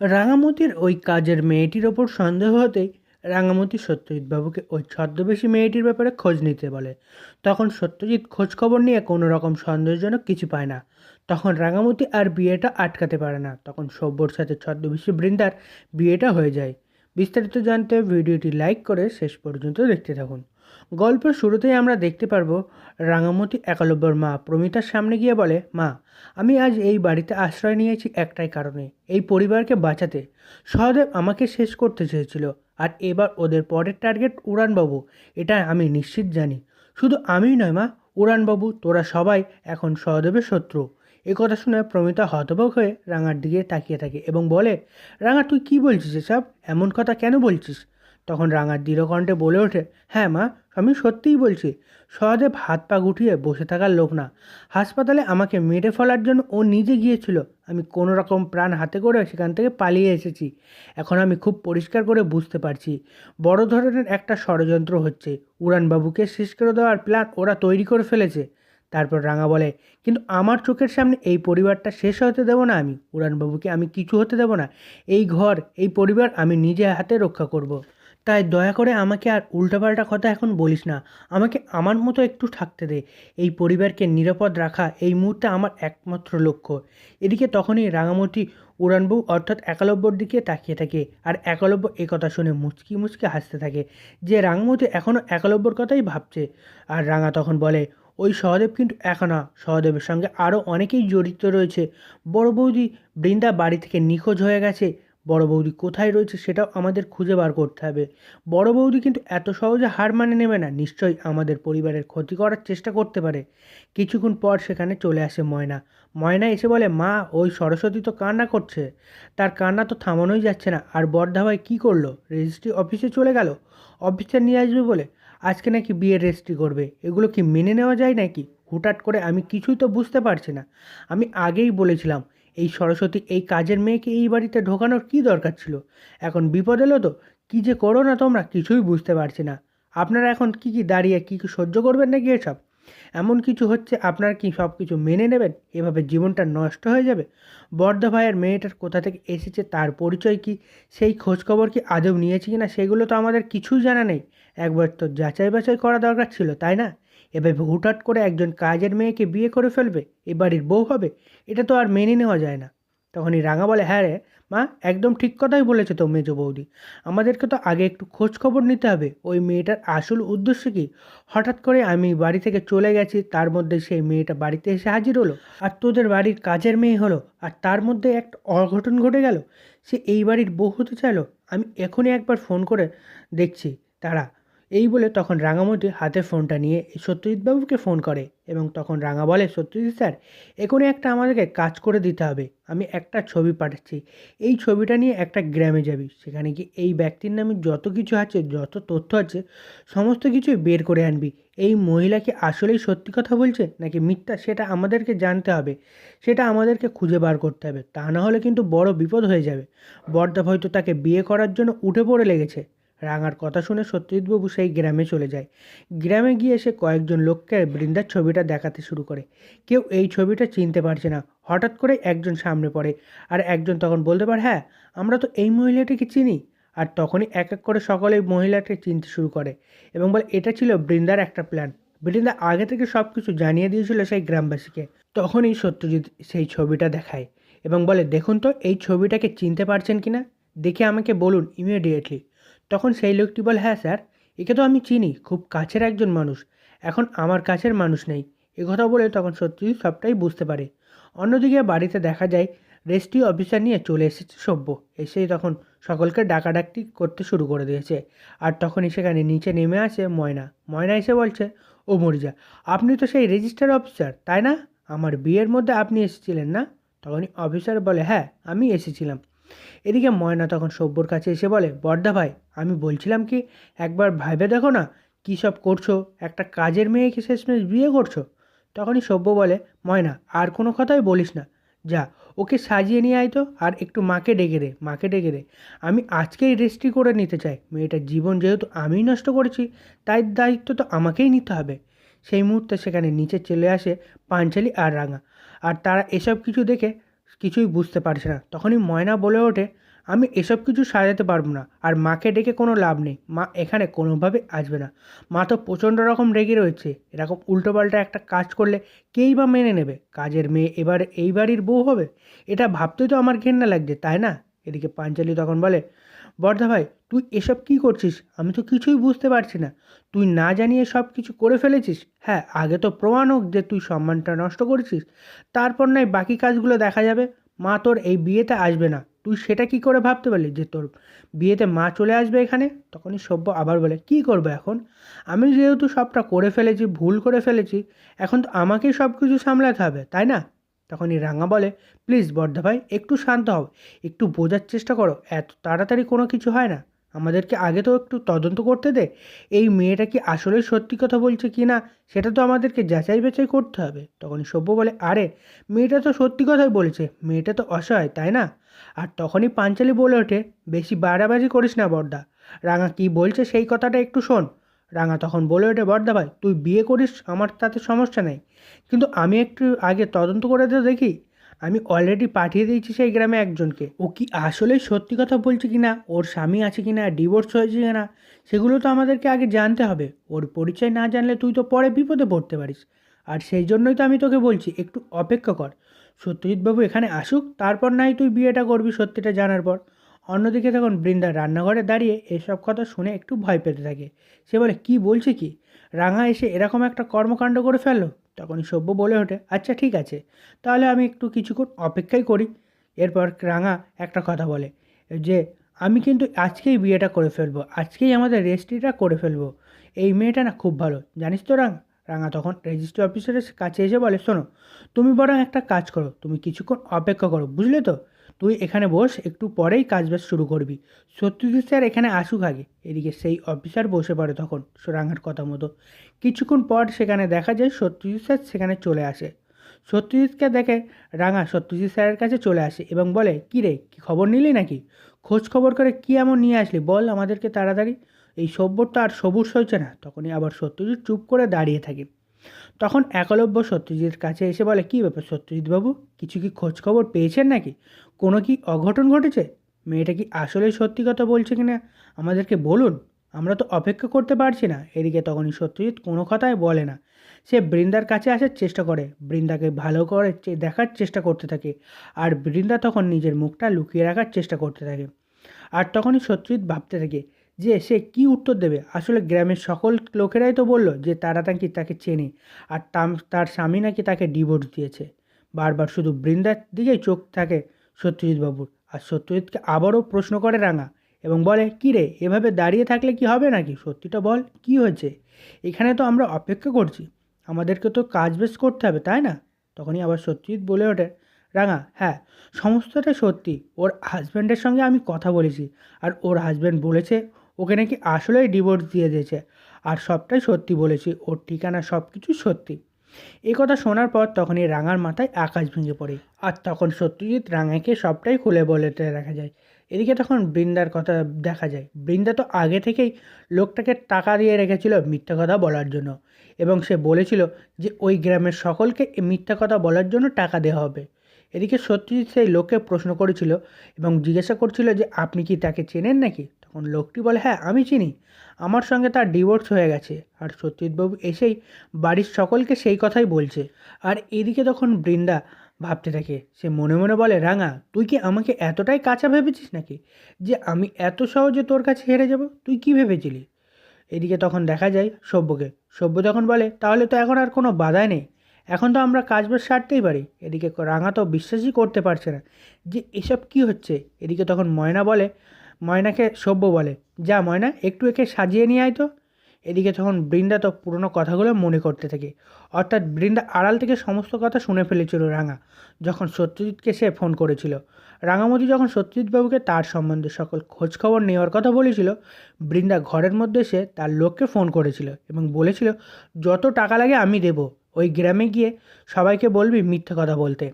রাঙামতির ওই কাজের মেয়েটির ওপর সন্দেহ হতেই রাঙামতি সত্যজিৎবাবুকে ওই ছদ্মবেশী মেয়েটির ব্যাপারে খোঁজ নিতে বলে। তখন সত্যজিৎ খোঁজখবর নিয়ে কোনো রকম সন্দেহজনক কিছু পায় না। তখন রাঙামতি আর বিয়েটা আটকাতে পারে না। তখন সব্যর সাথে ছদ্মবেশী বৃন্দার বিয়েটা হয়ে যায়। বিস্তারিত জানতে ভিডিওটি লাইক করে শেষ পর্যন্ত দেখতে থাকুন। গল্পের শুরুতেই আমরা দেখতে পারব রাঙামতি একালব্যর মা। প্রমিতার সামনে গিয়ে বলে, মা, আমি আজ এই বাড়িতে আশ্রয় নিয়েছি একটাই কারণে। এই পরিবারকে বাঁচাতে। সহদেব আমাকে শেষ করতে চেয়েছিল। আর এবার ওদের পরের টার্গেট উড়ানবাবু। এটা আমি নিশ্চিত জানি। শুধু আমিই নয়, মা, উড়ানবাবু, তোরা সবাই এখন সহদেবের শত্রু। এ কথা শুনে প্রমিতা হতবাক হয়ে রাঙার দিকে তাকিয়ে থাকে এবং বলে, রাঙা, তুই কি বলছিস এসব? এমন কথা কেন বলছিস? তখন রাঙার দৃঢ়কণ্ঠে বলে ওঠে হ্যাঁ মা আমি সত্যিই বলছি সহদেব হাত পা গুটিয়ে বসে থাকার লোক না। হাসপাতালে আমাকে মেরে ফেলার জন্য ও নিজে গিয়েছিল। আমি কোনো রকম প্রাণ হাতে করে সেখান থেকে পালিয়ে এসেছি। এখন আমি খুব পরিষ্কার করে বুঝতে পারছি। বড় ধরনের একটা ষড়যন্ত্র হচ্ছে। উড়ানবাবুকে শেষ করে দেওয়ার প্ল্যান ওরা তৈরি করে ফেলেছে। তারপর রাঙা বলে, কিন্তু আমার চোখের সামনে এই পরিবারটা শেষ হতে দেবো না আমি। উড়ানবাবুকে আমি কিছু হতে দেবো না। এই ঘর, এই পরিবার আমি নিজে হাতে রক্ষা করব। তাই দয়া করে আমাকে আর উল্টাপাল্টা কথা এখন বলিস না। আমাকে আমার মতো একটু থাকতে দে। এই পরিবারকে নিরাপদ রাখা এই মুহূর্তে আমার একমাত্র লক্ষ্য। এদিকে তখনই রাঙামতি উড়ানবু অর্থাৎ একালব্যর দিকে তাকিয়ে থাকে আর একালব্য এ কথা শুনে মুচকি মুচকি হাসতে থাকে যে রাঙামতি এখনও একালব্যর কথাই ভাবছে। আর রাঙা তখন বলে, ওই সহদেব কিন্তু একা না সহদেবের সঙ্গে আরও অনেকেই জড়িত রয়েছে। বড় বৌদি বৃন্দা বাড়ি থেকে নিখোঁজ হয়ে গেছে। বড় বৌদি কোথায় রয়েছে সেটাও আমাদের খুঁজে বার করতে হবে। বড় বৌদি কিন্তু এত সহজে হার মানে নেবে না, নিশ্চয়ই আমাদের পরিবারের ক্ষতি করার চেষ্টা করতে পারে। কিছুক্ষণ পর সেখানে চলে আসে ময়না। ময়না এসে বলে, মা, ওই সরস্বতী তো কান্না করছে। তার কান্না তো থামানোই যাচ্ছে না। আর বর্ধা ভাই কী করল? রেজিস্ট্রি অফিসে চলে গেল? অফিসার নিয়ে আসবে বলে? আজকে নাকি বিয়ের রেজিস্ট্রি করবে? এগুলো কি মেনে নেওয়া যায় নাকি? হুটাট করে আমি কিছুই তো বুঝতে পারছি না। আমি আগেই বলেছিলাম এই সরস্বতী, এই কাজের মেয়েকে এই বাড়িতে ঢোকানোর কী দরকার ছিল? এখন বিপদ এলো তো? কী যে করো না তোমরা, কিছুই বুঝতে পারছি না। আপনারা এখন কি কি দাঁড়িয়ে, কী কী সহ্য করবেন নাকি এসব? এমন কিছু হচ্ছে, আপনার কি সব কিছু মেনে নেবেন? এভাবে জীবনটা নষ্ট হয়ে যাবে? বর্ধা ভাইয়ের মেয়েটার কোথা থেকে এসেছে, তার পরিচয় কি? সেই খোঁজখবর কি আদৌ নিয়েছে কি না সেগুলো তো আমাদের কিছুই জানা নেই। একবার তো যাচাই বাছাই করা দরকার ছিল, তাই না? এভাবে হুটহাট করে একজন কাজের মেয়েকে বিয়ে করে ফেলবে, এ বাড়ির বউ হবে, এটা তো আর মেনে নেওয়া যায় না। তখনই রাঙা বলে হ্যাঁ রে, মা, একদম ঠিক কথাই বলেছে তো মেজো বৌদি। আমাদেরকে তো আগে একটু খোঁজ খবর নিতে হবে। ওই মেয়েটার আসল উদ্দেশ্য কি? হঠাৎ করে আমি বাড়ি থেকে চলে গেছি, তার মধ্যে সেই মেয়েটা বাড়িতে এসে হাজির হলো। আর তোদের বাড়ির কাজের মেয়ে হলো, আর তার মধ্যে একটা অঘটন ঘটে গেল। সে এই বাড়ির বউ হতে চাইলো। আমি এখনই একবার ফোন করে দেখছি। তারা এই বলে তখন রাঙামতি হাতে ফোনটা নিয়ে সত্যজিৎবাবুকে ফোন করে এবং তখন রাঙা বলে, সত্যজিৎ স্যার এখনই একটা আমাদেরকে কাজ করে দিতে হবে। আমি একটা ছবি পাঠাচ্ছি। এই ছবিটা নিয়ে একটা গ্রামে যাবি। সেখানে কি এই ব্যক্তির নামে যত কিছু আছে, যত তথ্য আছে, সমস্ত কিছুই বের করে আনবি। এই মহিলা কি আসলেই সত্যি কথা বলছে, নাকি মিথ্যা? সেটা আমাদেরকে জানতে হবে। সেটা আমাদেরকে খুঁজে বার করতে হবে। তা না হলে কিন্তু বড় বিপদ হয়ে যাবে। বর্দা হয়তো তাকে বিয়ে করার জন্য উঠে পড়ে লেগেছে। রাঙার কথা শুনে সত্যজিৎবাবু সেই গ্রামে চলে যায়। গ্রামে গিয়ে সে কয়েকজন লোককে বৃন্দার ছবিটা দেখাতে শুরু করে। কেউ এই ছবিটা চিনতে পারছে না। হঠাৎ করে একজন সামনে পড়ে আর একজন তখন বলতে পারে হ্যাঁ আমরা তো এই মহিলাটিকে চিনি। আর তখনই এক এক করে সকলেই মহিলাটিকে চিনতে শুরু করে এবং বলে, এটা ছিল বৃন্দার একটা প্ল্যান বৃন্দা আগে থেকে সব কিছু জানিয়ে দিয়েছিল সেই গ্রামবাসীকে। তখনই সত্যজিৎ সেই ছবিটা দেখায় এবং বলে, দেখুন তো, এই ছবিটাকে চিনতে পারছেন কি না দেখে আমাকে বলুন ইমিডিয়েটলি তখন সেই লোকটি বলে হ্যাঁ স্যার, একে তো আমি চিনি, খুব কাছের একজন মানুষ। এখন আমার কাছের মানুষ নেই। কথা বলে তখন সত্যি সবটাই বুঝতে পারে। অন্যদিকে বাড়িতে দেখা যায় রেজিস্ট্রি অফিসার নিয়ে চলে এসেছে সভ্য। এসেই তখন সকলকে ডাকাডাকটি করতে শুরু করে দিয়েছে। আর তখনই সেখানে নিচে নেমে আসে ময়না। ময়না এসে বলছে, ও মরিজা আপনি তো সেই রেজিস্টার অফিসার, তাই না? আমার বিয়ের মধ্যে আপনি এসেছিলেন না? তখনই অফিসার বলে হ্যাঁ আমি এসেছিলাম। এদিকে ময়না তখন সব্যর কাছে এসে বলে, বর্দা ভাই, আমি বলছিলাম কি, একবার ভাইবে দেখো না, কী সব করছ? একটা কাজের মেয়েকে শেষমেশ বিয়ে করছ? তখনই সব্য বলে, ময়না, আর কোনো কথাই বলিস না। যা, ওকে সাজিয়ে নিয়ে আয় তো, আর একটু মাকে ডেকে দে, মাকে ডেকে দে। আমি আজকেই রেজিস্ট্রি করে নিতে চাই। মেয়েটার জীবন যেহেতু আমিই নষ্ট করেছি, তাই দায়িত্ব তো আমাকেই নিতে হবে। সেই মুহূর্তে সেখানে নিচে চলে আসে পাঞ্চালি আর রাঙা। আর তারা এসব কিছু দেখে কিছুই বুঝতে পারছে না। তখনই ময়না বলে ওঠে, আমি এসব কিছু সাজাতে পারব না, আর মাকে ডেকে কোনো লাভ নেই। মা এখানে কোনোভাবে আসবে না। মা তো প্রচণ্ড রকম রেগে রয়েছে। এরকম উল্টোপাল্টা একটা কাজ করলে কেই বা মেনে নেবে? কাজের মেয়ে এবার এই বাড়ির বউ হবে? এটা ভাবতেই তো আমার ঘেন্না লাগছে, তাই না? এদিকে পাঞ্চালি তখন বলে বর্ধা ভাই, তুই এসব কি করছিস? আমি তো কিছুই বুঝতে পারছি না। তুই না জানিয়ে সব কিছু করে ফেলেছিস? হ্যাঁ আগে তো প্রমাণ হোক যে তুই সম্মানটা নষ্ট করেছিস। তারপর নয় বাকি কাজগুলো দেখা যাবে। মা তোর এই বিয়েতে আসবে না। তুই সেটা কি করে ভাবতে পারলি যে তোর বিয়েতে মা চলে আসবে এখানে? তখনই সভ্য আবার বলে, কি করব এখন? আমি যেহেতু সবটা করে ফেলেছি, ভুল করে ফেলেছি, এখন তো আমাকেই সব কিছু সামলাতে হবে, তাই না? তখনই রাঙা বলে, প্লিজ বর্ধা ভাই, একটু শান্ত হও। একটু বোঝার চেষ্টা করো। এত তাড়াতাড়ি কোনো কিছু হয় না। আমাদেরকে আগে তো একটু তদন্ত করতে দে। এই মেয়েটা কি আসলেই সত্যি কথা বলছে কি না, সেটা তো আমাদেরকে যাচাই বেচাই করতে হবে। তখনই সভ্য বলে, আরে, মেয়েটা তো সত্যি কথাই বলেছে। মেয়েটা তো অসহায়, তাই না? আর তখনই পাঞ্চালি বলে ওঠে, বেশি বাড়াবাজি করিস না বর্দা। রাঙা কি বলছে সেই কথাটা একটু শোন। রাঙা তখন বলে ওঠে, বর্দা ভাই, তুই বিয়ে করিস, আমার তাতে সমস্যা নেই। কিন্তু আমি একটু আগে তদন্ত করে তো দেখি, আমি অলরেডি পাঠিয়ে দিয়েছি সেই গ্রামে একজনকে। ও কি আসলেই সত্যি কথা বলছে কি না ওর স্বামী আছে কি না ডিভোর্স হয়েছে কি না সেগুলো তো আমাদেরকে আগে জানতে হবে। ওর পরিচয় না জানলে তুই তো পরে বিপদে পড়তে পারিস। আর সেই জন্যই তো আমি তোকে বলছি, একটু অপেক্ষা কর। সত্যজিৎবাবু এখানে আসুক, তারপর নাই তুই বিয়েটা করবি সত্যিটা জানার পর। অন্যদিকে তখন বৃন্দা রান্নাঘরে দাঁড়িয়ে এসব কথা শুনে একটু ভয় পেতে থাকে। সে বলে, কি বলছে কি? রাঙা এসে এরকম একটা কর্মকাণ্ড করে ফেলল? তখনই সভ্য বলে ওঠে আচ্ছা ঠিক আছে। তাহলে আমি একটু কিছুক্ষণ অপেক্ষাই করি। এরপর রাঙা একটা কথা বলে, যে আমি কিন্তু আজকেই বিয়েটা করে ফেলব, আজকেই আমাদের রেজিস্ট্রিটা করে ফেলব। এই মেয়েটা না খুব ভালো, জানিস তো রাঙা? রাঙা তখন রেজিস্ট্রি অফিসারের কাছে এসে বলে, শোনো, তুমি বরং একটা কাজ করো, তুমি কিছুক্ষণ অপেক্ষা করো, বুঝলে তো? তুই এখানে বস, একটু পরেই কাজ বাজ শুরু করবি। সত্যজিৎ স্যার এখানে আসুক আগে। এদিকে সেই অফিসার বসে পড়ে তখন রাঙার কথা মতো। কিছুক্ষণ পর সেখানে দেখা যায় সত্যজিৎ স্যার সেখানে চলে আসে। সত্যজিৎকে দেখে রাঙা সত্যজিৎ স্যারের কাছে চলে আসে এবং বলে, কী রে, কি খবর নিলি নাকি? খোঁজ খবর করে কী এমন নিয়ে আসলি? বল আমাদেরকে তাড়াতাড়ি। এই সভ্যর তো আর সবুজ হয়েছে না। তখনই আবার সত্যজিৎ চুপ করে দাঁড়িয়ে থাকে। তখন একলব্য সত্যজিৎ কাছে এসে বলে, কী ব্যাপার সত্যজিৎবাবু কিছু কি খোঁজ খবর পেয়েছেন নাকি? কোনো কি অঘটন ঘটেছে? মেয়েটা কি আসলেই সত্যি কথা বলছে কি না আমাদেরকে বলুন। আমরা তো অপেক্ষা করতে পারছি না। এদিকে তখনই সত্যজিৎ কোনো কথাই বলে না। সে বৃন্দার কাছে আসার চেষ্টা করে। বৃন্দাকে ভালো করে দেখার চেষ্টা করতে থাকে। আর বৃন্দা তখন নিজের মুখটা লুকিয়ে রাখার চেষ্টা করতে থাকে। আর তখনই সত্যজিৎ ভাবতে থাকে যে সে কি উত্তর দেবে? আসলে গ্রামের সকল লোকেরাই তো বলল যে তারা নাকি তাকে চেনে। আর তার স্বামী নাকি তাকে ডিভোর্স দিয়েছে। বারবার শুধু বৃন্দার দিকেই চোখ থাকে। সত্যজিৎবাবুর। আর সত্যজিৎকে আবারও প্রশ্ন করে রাঙা এবং বলে, কী রে, এভাবে দাঁড়িয়ে থাকলে কি হবে নাকি? সত্যিটা বল, কি হয়েছে? এখানে তো আমরা অপেক্ষা করছি। আমাদেরকে তো কাজ বেশ করতে হবে, তাই না? তখনই আবার সত্যজিৎ বলে ওঠে, রাঙা হ্যাঁ সমস্তটা সত্যি। ওর হাজব্যান্ডের সঙ্গে আমি কথা বলেছি। আর ওর হাজব্যান্ড বলেছে, ওকে নাকি আসলেই ডিভোর্স দিয়ে দিয়েছে। আর সবটাই সত্যি বলেছি। ওর ঠিকানা সব কিছু সত্যি। এই কথা শোনার পর তখনই রাঙার মাথায় আকাশ ভেঙে পড়ে। আর তখন সত্যজিৎ রাঙাকে সবটাই খুলে বলতে দেখা যায়। এদিকে তখন বৃন্দার কথা দেখা যায়। বৃন্দা তো আগে থেকেই লোকটাকে টাকা দিয়ে রেখেছিল মিথ্যা কথা বলার জন্য। এবং সে বলেছিল যে ওই গ্রামের সকলকে মিথ্যা কথা বলার জন্য টাকা দেওয়া হবে। এদিকে সত্যজিৎ সেই লোককে প্রশ্ন করেছিল এবং জিজ্ঞাসা করছিল যে, আপনি কি তাকে চেনেন নাকি? তখন লোকটি বলে হ্যাঁ আমি চিনি। আমার সঙ্গে তার ডিভোর্স হয়ে গেছে। আর সত্যজিৎবাবু এসেই বাড়ির সকলকে সেই কথাই বলছে। আর এদিকে তখন বৃন্দা ভাবতে থাকে, সে মনে মনে বলে, রাঙা, তুই কি আমাকে এতটাই কাঁচা ভেবেছিস নাকি যে আমি এত সহজে তোর কাছে হেরে যাব? তুই কি ভেবেছিলি? এদিকে তখন দেখা যায় সভ্যকে সভ্য তখন বলে, তাহলে তো এখন আর কোনো বাধাই নেই। এখন তো আমরা কাজ বাজ সারতেই পারি। এদিকে রাঙা তো বিশ্বাসই করতে পারছে না যে এসব কি হচ্ছে। এদিকে তখন ময়না বলে ময়নাকে সভ্য বলে। যা ময়না একটু একে সাজিয়ে নিয়ে আয় তো। এদিকে তখন বৃন্দা তো পুরনো কথাগুলো মনে করতে থাকে। অর্থাৎ বৃন্দা আড়াল থেকে সমস্ত কথা শুনে ফেলেছিল রাঙা, যখন সত্যজিৎকে সে ফোন করেছিল। রাঙামতি যখন সত্যজিৎবাবুকে তার সম্বন্ধে সকল খোঁজ খবর নেওয়ার কথা বলেছিল, বৃন্দা ঘরের মধ্যে সে তার লোককে ফোন করেছিল এবং বলেছিল, যত টাকা লাগে আমি দেব। ওই গ্রামে গিয়ে সবাইকে বলবি মিথ্যে কথা বলতে।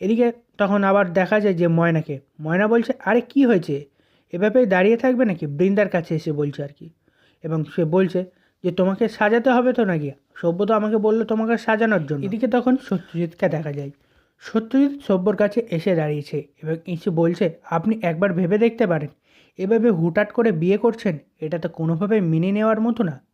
এদিকে তখন আবার দেখা যায় যে ময়নাকে। ময়না বলছে, আরে কি হয়েছে? এভাবেই দাঁড়িয়ে থাকবে নাকি? বৃন্দার কাছে এসে বলছে আর কি। এবং সে বলছে যে, তোমাকে সাজাতে হবে তো নাকি? সভ্য তো আমাকে বলল তোমাকে সাজানোর জন্য। এদিকে তখন সত্যজিৎকে দেখা যায়। সত্যজিৎ সভ্যর কাছে এসে দাঁড়িয়েছে এবং এসে বলছে, আপনি একবার ভেবে দেখতে পারেন। এভাবে হুটহাট করে বিয়ে করছেন, এটা তো কোনোভাবে মেনে নেওয়ার মতো না।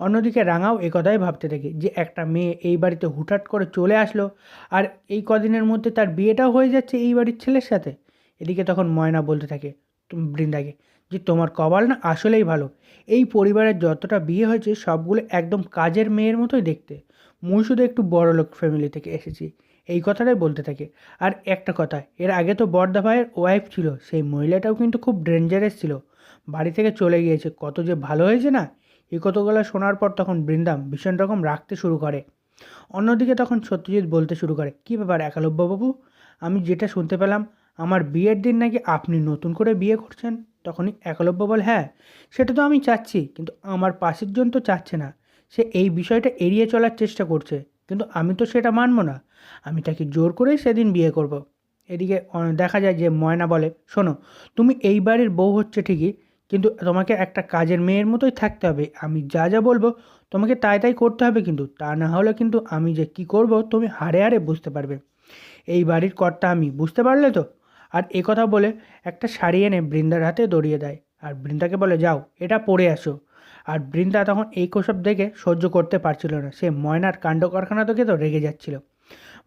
অন্যদিকে রাঙাও একথাই ভাবতে থাকে যে, একটা মেয়ে এই বাড়িতে হুটহাট করে চলে আসলো আর এই কদিনের মধ্যে তার বিয়েটাও হয়ে যাচ্ছে এই বাড়ির ছেলের সাথে। এদিকে তখন ময়না বলতে থাকে বৃন্দাকে, যে তোমার কপাল না আসলেই ভালো। এই পরিবারের যতটা বিয়ে হয়েছে, সবগুলো একদম কাজের মেয়ের মতোই দেখতে। মুই শুধু একটু বড়লোক ফ্যামিলি থেকে এসেছি। এই কথাটাই বলতে থাকে। আর একটা কথা, এর আগে তো বর্দা ভাইয়ের ওয়াইফ ছিল, সেই মহিলাটাও কিন্তু খুব ডেঞ্জারাস ছিল। বাড়ি থেকে চলে গিয়েছে, কত যে ভালো হয়েছে না? এই কতগুলো শোনার পর তখন বৃন্দাম ভীষণ রকম রাখতে শুরু করে। অন্যদিকে তখন সত্যজিৎ বলতে শুরু করে, কী ব্যাপার একালব্যবাবু আমি যেটা শুনতে পেলাম আমার বিয়ের দিন নাকি আপনি নতুন করে বিয়ে করছেন? তখনই একলব্য বলে হ্যাঁ সেটা তো আমি চাচ্ছি, কিন্তু আমার পাশের জন তো চাচ্ছে না। সে এই বিষয়টা এড়িয়ে চলার চেষ্টা করছে, কিন্তু আমি তো সেটা মানবো না। আমি তাকে জোর করেই সেদিন বিয়ে করব। এদিকে দেখা যায় যে ময়না বলে, শোনো, তুমি এই বাড়ির বউ হচ্ছে ঠিকই, কিন্তু তোমাকে একটা কাজের মেয়ের মতোই থাকতে হবে। আমি যা যা বলব তোমাকে তাই তাই করতে হবে কিন্তু, তা না হলে কিন্তু আমি যে কি করব তুমি হারে হারে বুঝতে পারবে। এই বাড়ির কর্তা আমি, বুঝতে পারলে তো? আর কথা বলে একটা শাড়ি এনে বৃন্দার হাতে দড়িয়ে দেয়। আর বৃন্দাকে বলে, যাও, এটা পরে আসো। আর বৃন্দা তখন এই কোসব দেখে সহ্য করতে পারছিল না। সে ময়নার কাণ্ড কারখানা থেকে তো রেগে যাচ্ছিল।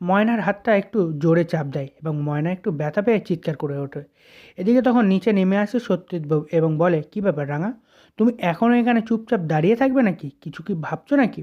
ময়নার হাতটা একটু জোরে চাপ দেয় এবং ময়না একটু ব্যথা পেয়ে চিৎকার করে ওঠে। এদিকে তখন নিচে নেমে আসে সত্যজিৎ বাবু এবং বলে, কী ব্যাপার রাঙা? তুমি এখনও এখানে চুপচাপ দাঁড়িয়ে থাকবে নাকি? কিছু কি ভাবছ নাকি?